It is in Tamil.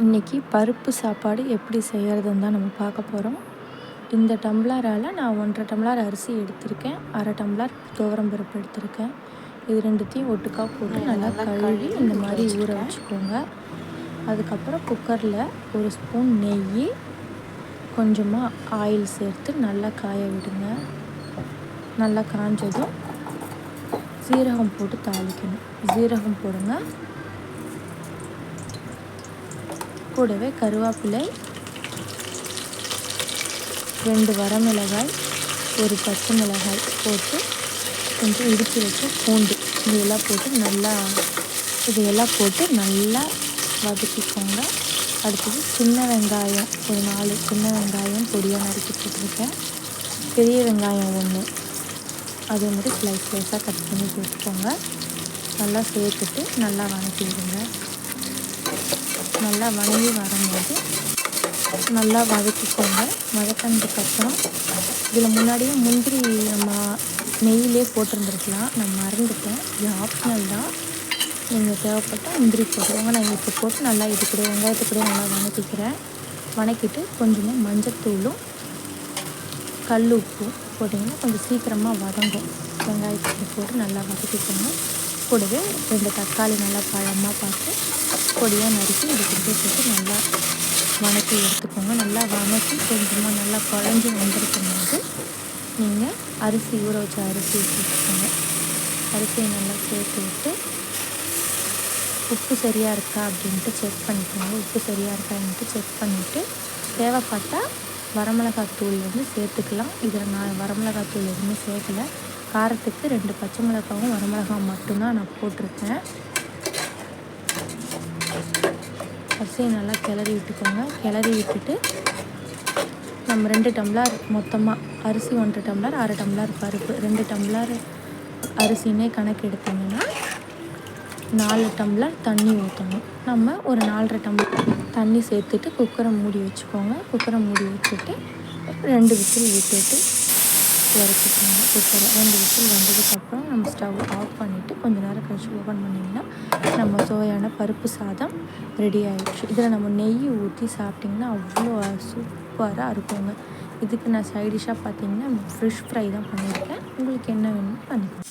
இன்றைக்கி பருப்பு சாப்பாடு எப்படி செய்கிறதுன்னு தான் நம்ம பார்க்க போகிறோம் இந்த டம்ளரால் நான் ஒன்றரை டம்ளர் அரிசி எடுத்திருக்கேன். அரை டம்ளர் துவரம் பருப்பு எடுத்திருக்கேன். இது ரெண்டுத்தையும் ஒட்டுக்கா போட்டு நல்லா கழுவி இந்த மாதிரி ஊற வச்சுக்கோங்க. அதுக்கப்புறம் குக்கரில் ஒரு ஸ்பூன் நெய் கொஞ்சமாக ஆயில் சேர்த்து நல்லா காய விடுங்க. நல்லா காஞ்சதும் சீரகம் போட்டு தாளிக்கணும். சீரகம் போடுங்க. கூடவே கருவேப்பிலை ரெண்டு வரமிளகாய் ஒரு பச்சை மிளகாய் போட்டு கொஞ்சம் இடித்து வச்சு பூண்டு. இதெல்லாம் போட்டு நல்லா இதையெல்லாம் போட்டு நல்லா வதக்கிக்கோங்க. அடுத்தது சின்ன வெங்காயம் ஒரு நாலு சின்ன வெங்காயம் பொடியாக நறுக்கி போட்டிருக்கேன். பெரிய வெங்காயம் ஒன்று அதே மாதிரி ஸ்லைஸ் ஸ்லைஸாக கட் பண்ணி போட்டுக்கோங்க. நல்லா சேர்த்துட்டு நல்லா வதக்கி நல்லா வணங்கி வரும்போது நல்லா வதக்கிக்கோங்க. வதக்கினதுக்கப்புறம் இதில் முன்னாடியே முந்திரி நம்ம நெய்யிலே போட்டிருந்துருக்கலாம். நான் மறந்துட்டேன். இது ஆப்ஷனல் தான். நீங்கள் தேவைப்பட்டால் முந்திரி போட்டுக்கோங்க. நான் இப்போ போட்டு நல்லா இது கூட வெங்காயத்து கூட நல்லா வதக்கிக்கிறேன் வணக்கிட்டு கொஞ்சமாக மஞ்சத்தூளும் கல் உப்பும் போட்டிங்கன்னா கொஞ்சம் சீக்கிரமாக வதங்கும். வெங்காயத்தை போட்டு நல்லா வதக்கிக்கோங்க. கூடவே ரெண்டு தக்காளி நல்லா பழமாக பார்த்து பொடியாக நறுக்கி இது கொண்டு போட்டு நல்லா வணக்கி எடுத்துக்கோங்க. நல்லா வணக்கி கொஞ்சமாக நல்லா குழஞ்சி வந்திருக்கும் போது நீங்கள் அரிசி ஊற வச்ச அரிசி சேர்த்துக்கோங்க அரிசியை நல்லா சேர்த்து விட்டு உப்பு சரியாக இருக்கா அப்படின்ட்டு செக் பண்ணிக்கோங்க. உப்பு சரியாக இருக்கான்ட்டு செக் பண்ணிவிட்டு தேவைப்பட்டால் வரமிளகாத்தூள் வந்து சேர்த்துக்கலாம். இதில் நான் வரமிளகாய் தூள் எதுவுமே சேர்க்கலை. காரத்துக்கு ரெண்டு பச்சை மிளகாவும் வரமிளகாவும் மட்டும்தான் நான் போட்டிருக்கேன். அரிசியை நல்லா கிளறி விட்டுக்கோங்க. கிளறி விட்டுட்டு நம்ம ரெண்டு டம்ளர் மொத்தமாக அரிசி ஒன்றரை டம்ளர் அரை டம்ளர் பருப்பு. ரெண்டு டம்ளர் அரிசினே கணக்கு எடுத்திங்கன்னா நாலு டம்ளர் தண்ணி ஊற்றணும் நம்ம ஒரு நாலரை டம்ளர் தண்ணி சேர்த்துட்டு குக்கரை மூடி வச்சுக்கோங்க. குக்கரை மூடி வச்சுட்டு ரெண்டு விசில் விட்டுட்டு இறக்கிக்கோங்க குக்கரை ரெண்டு விசில் வந்ததுக்கப்புறம் நம்ம ஸ்டவ் ஆஃப் பண்ணிவிட்டு கொஞ்சம் நேரம் கழிச்சு ஓப்பன் பண்ணிங்கன்னா நம்ம சுவையான பருப்பு சாதம் ரெடி ஆகிடுச்சு இதில் நம்ம நெய் ஊற்றி சாப்பிட்டிங்கன்னா அவ்வளோ சூப்பராக இருக்குங்க. இதுக்கு நான் சைடிஷாக பார்த்தீங்கன்னா ஃப்ரெஷ் ஃப்ரை தான் பண்ணியிருக்கேன். உங்களுக்கு என்ன வேணுமோ பண்ணிக்கலாம்.